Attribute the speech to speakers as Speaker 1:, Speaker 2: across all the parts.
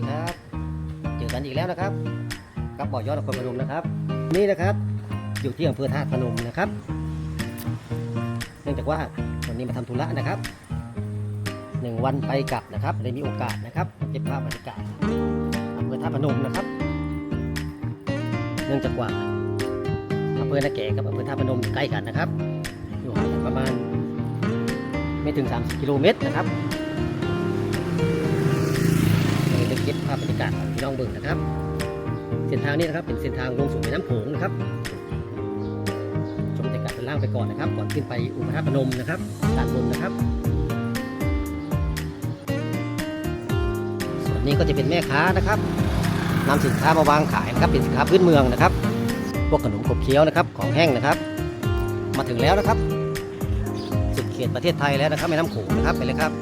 Speaker 1: ดีครับ เจอกันอีกแล้วนะครับกับบ่อยอดนครพนมนะครับ นี่นะครับ อยู่ที่อำเภอธาตุพนมนะครับ เนื่องจากว่าวันนี้มาทำธุระนะครับหนึ่งวันไปกลับนะครับเลยมีโอกาสนะครับมาเก็บภาพบรรยากาศอำเภอธาตุพนมนะครับ เนื่องจากว่าอำเภอนาแก่กับอำเภอธาตุพนมอยู่ใกล้กันนะครับ อยู่ห่างกันประมาณไม่ถึง 30 กิโลเมตรนะครับ ก็บภาพบรรยากาศของพี่น้องเบิ่งนะครับ เส้นทางนี้นะครับเป็นเส้นทางลงสู่แม่น้ำโขงนะครับ ชมบรรยากาศด้านล่างไปก่อนนะครับ ก่อนขึ้นไปอุปทาพนมนะครับด้านบนนะครับ ส่วนนี้ก็จะเป็นแม่ค้านะครับนำสินค้ามาวางขายนะครับ เป็นสินค้าพื้นเมืองนะครับ พวกขนมขบเคี้ยวนะครับ ของแห้งนะครับ มาถึงแล้วนะครับสุดเขตประเทศไทยแล้วนะครับแม่น้ำโขงนะครับไปเลยครับ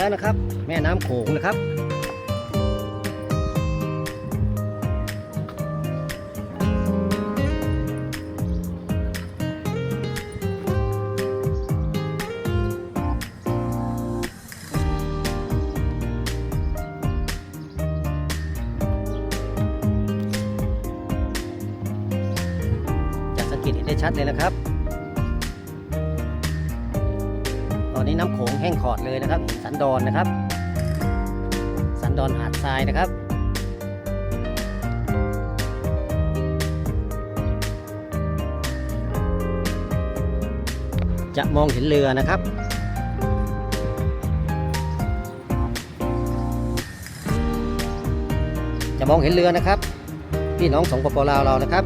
Speaker 1: แล้วนะครับ แม่น้ำโขงนะครับ จะสังเกตเห็นได้ชัดเลยนะครับ งแห้งขอดเลยนะครับหินสันดอนนะครับ สันดอนหาดทรายนะครับจะมองเห็นเรือนะครับ จะมองเห็นเรือนะครับ พี่น้องสองปปลาวเรานะครับ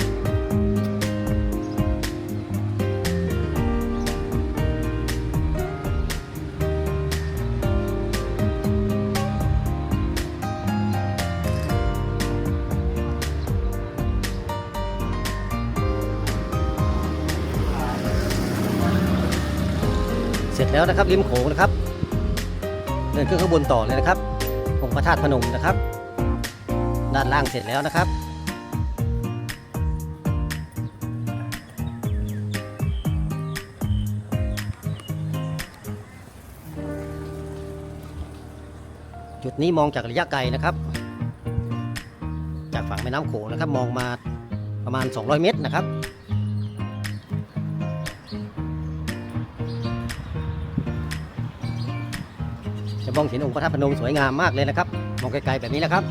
Speaker 1: แล้วนะครับริมโขงนะครับ เดินขึ้นข้างบนต่อเลยนะครับองค์พระธาตุพนมนะครับ ด้านล่างเสร็จแล้วนะครับจุดนี้มองจากระยะไกลนะครับ จากฝั่งแม่น้ำโขงนะครับ มองมาประมาณ 200 เมตรนะครับ มองเห็นองค์พระธาตุพนมสวยงามมากเลยนะครับ มองไกลๆแบบนี้นะครับ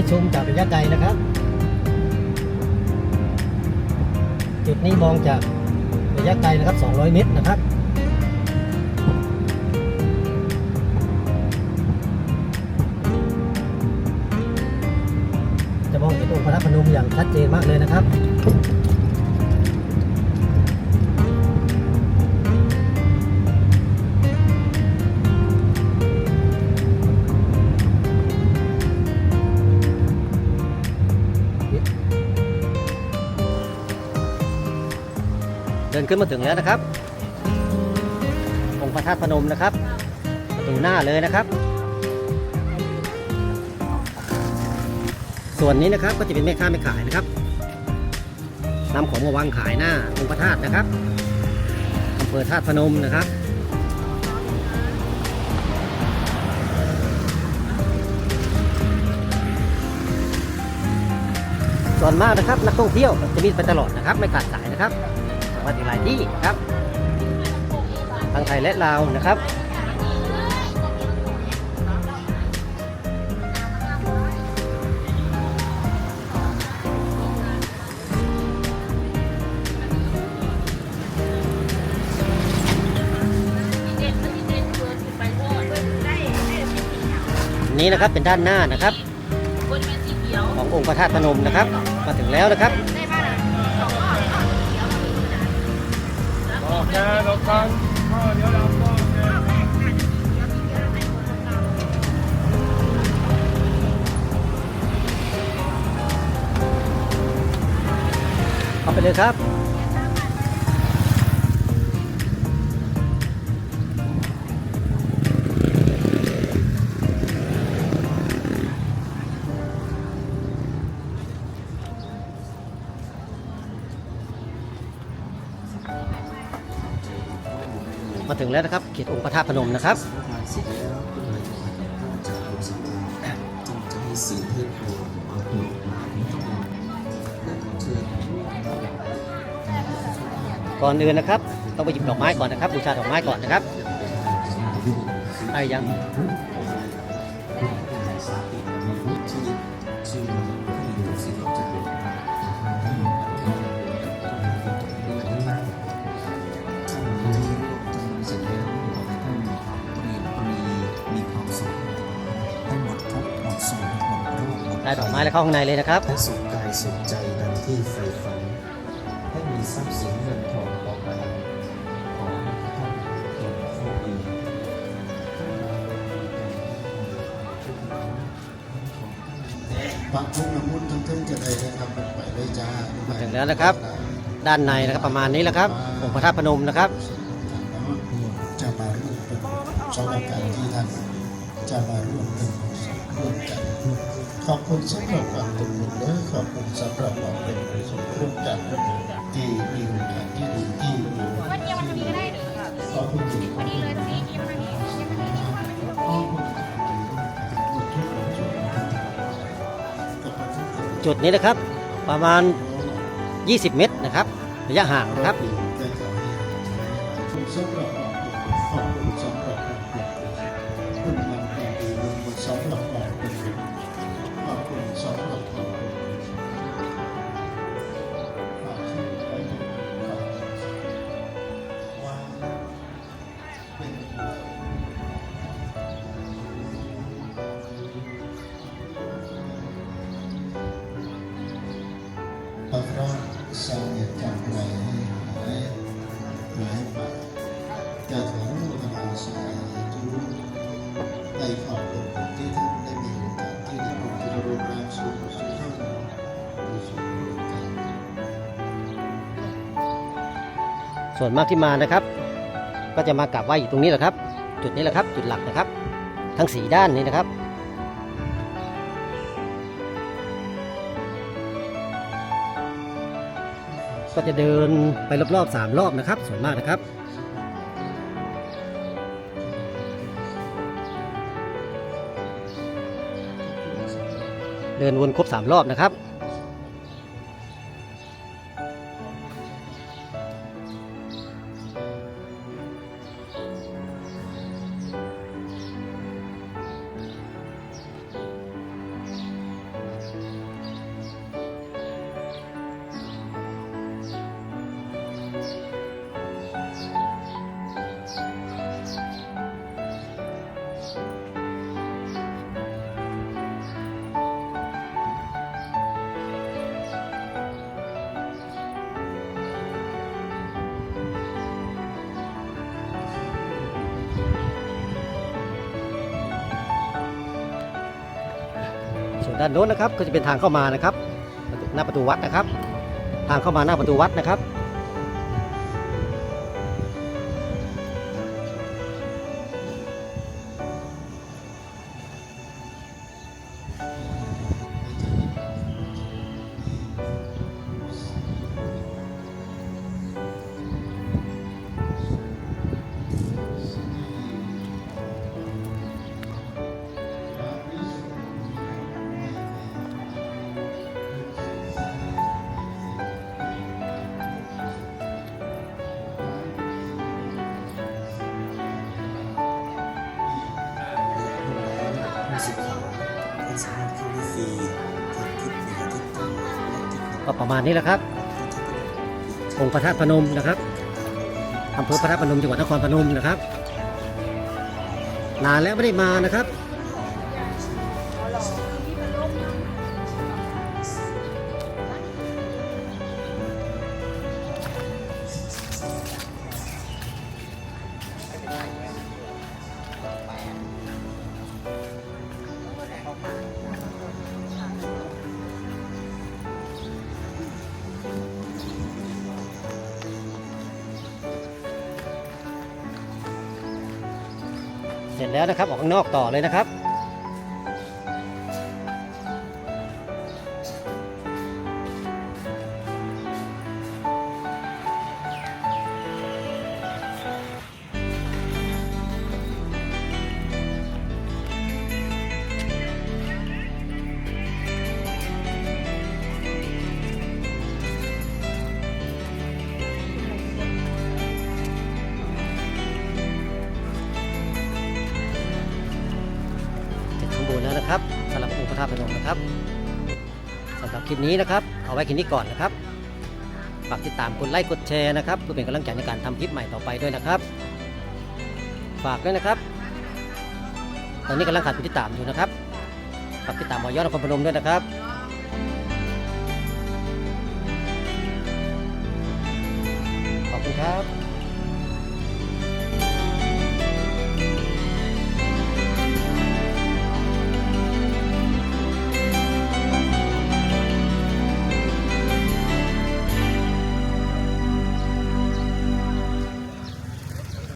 Speaker 1: ให้ชมจากระยะไกลนะครับ จุดนี้มองจากระยะไกลนะครับ 200 เมตรนะครับจะมองเห็นองค์พระพนมอย่างชัดเจนมากเลยนะครับ ขึ้นมาถึงแล้วนะครับ องค์พระธาตุพนมนะครับ ประตูหน้าเลยนะครับ ส่วนนี้นะครับก็จะเป็นแม่ค้าแม่ขายนะครับนำของมาวางขายหน้าองค์พระธาตุนะครับอำเภอธาตุพนมนะครับส่วนมากนะครับนักท่องเที่ยวจะมีไปตลอดนะครับ ไม่ขาดสายนะครับ สามารถอีกหลายที่นะครับทั้งไทยและลาวนะครับนี้นะครับเป็นด้านหน้านะครับ
Speaker 2: บนแม่สีเขี
Speaker 1: ขององค์พระธาตุพนมนะครับ มาถึงแล้วนะครับ
Speaker 2: เอเดี๋ยวเราบอกแก
Speaker 1: เข้าไปเลยครับ ถึงแล้วนะครับ เขตองค์พระธาตุพนมนะครับ
Speaker 3: ก่อ
Speaker 1: นอื่นนะครับ ต้องไปหยิบดอกไม้ก่อนนะครับบูชาดอกไม้ก่อนนะครับไอ้ยัง ได้ดอกไม้แล้วเข้าข้างในเลยนะครับ
Speaker 3: และสุขกายสุขใจดังที่ใฝ่ฝัน ให้มีทรัพย์สินเงินทองต่อไปขอให้ท่านจงโชคดี
Speaker 4: พระทุกน้ำมุนต์ทั้งเทิงจะได้นะครับไปเลยจ้า
Speaker 1: มาถึงแล้วนะครับ ด้านในนะครับประมาณนี้แหละครับองค์พระธาตุพนมนะครับ
Speaker 4: จะมาร่วมเป็นสำหรับการที่ท่านจะมาร่วมเป็นร่วมกัน ขอบคุณสำหรับความเป็นบุญและขอบคุณสำหรับความเป็นกุศลร่วมกันที่มีโอกาสที่ดีที่มี
Speaker 5: วันเดียวมันทำนี้ก็ได้ดิ
Speaker 4: ขอบคุณที่
Speaker 5: พอดีเลยตรงนี้ยังทำนี้ยังทำนี้
Speaker 4: ขอบคุณหมดทุกคนจุดกับทุกคน
Speaker 1: จุดนี้นะครับประมาณ 20 เมตรนะครับ ระยะห่างนะครับ
Speaker 4: จะถึงเวลาสายทุกได้ข่าวเป็นผลที่ท่านได้มีโอกาสที่ได้พูดที่เราแรงสู่สู่ท่านมีสู่กัน
Speaker 1: ส่วนมากที่มานะครับ ก็จะมากราบไหว้อยู่ตรงนี้แหละครับ จุดนี้แหละครับ จุดหลักนะครับ ทั้งสีด้านนี้นะครับก็จะเดินไปรอบๆสามรอบนะครับส่วนมากนะครับ เดินวนครบสามรอบนะครับ ด้านโน้นนะครับก็จะเป็นทางเข้ามานะครับหน้าประตูวัดนะครับ ทางเข้ามาหน้าประตูวัดนะครับ ประมาณนี้แหละครับ องค์พระธาตุพนมนะครับอำเภอพระธาตุพนมจังหวัดนครพนมนะครับนานแล้วไม่ได้มานะครับ เสร็จแล้วนะครับออกข้างนอกต่อเลยนะครับ บูรณ์แล้วนะครับสำหรับองค์พระธาตุพนมนะครับสำหรับคลิปนี้นะครับเอาไว้แค่นี้ก่อนนะครับฝากติดตามกดไลค์กดแชร์นะครับเพื่อเป็นกำลังใจในการทำคลิปใหม่ต่อไปด้วยนะครับ ฝากด้วยนะครับ ตอนนี้กำลังขาดผู้ติดตามอยู่นะครับฝากติดตามหมอยอดนครพนมด้วยนะครับขอบคุณครับ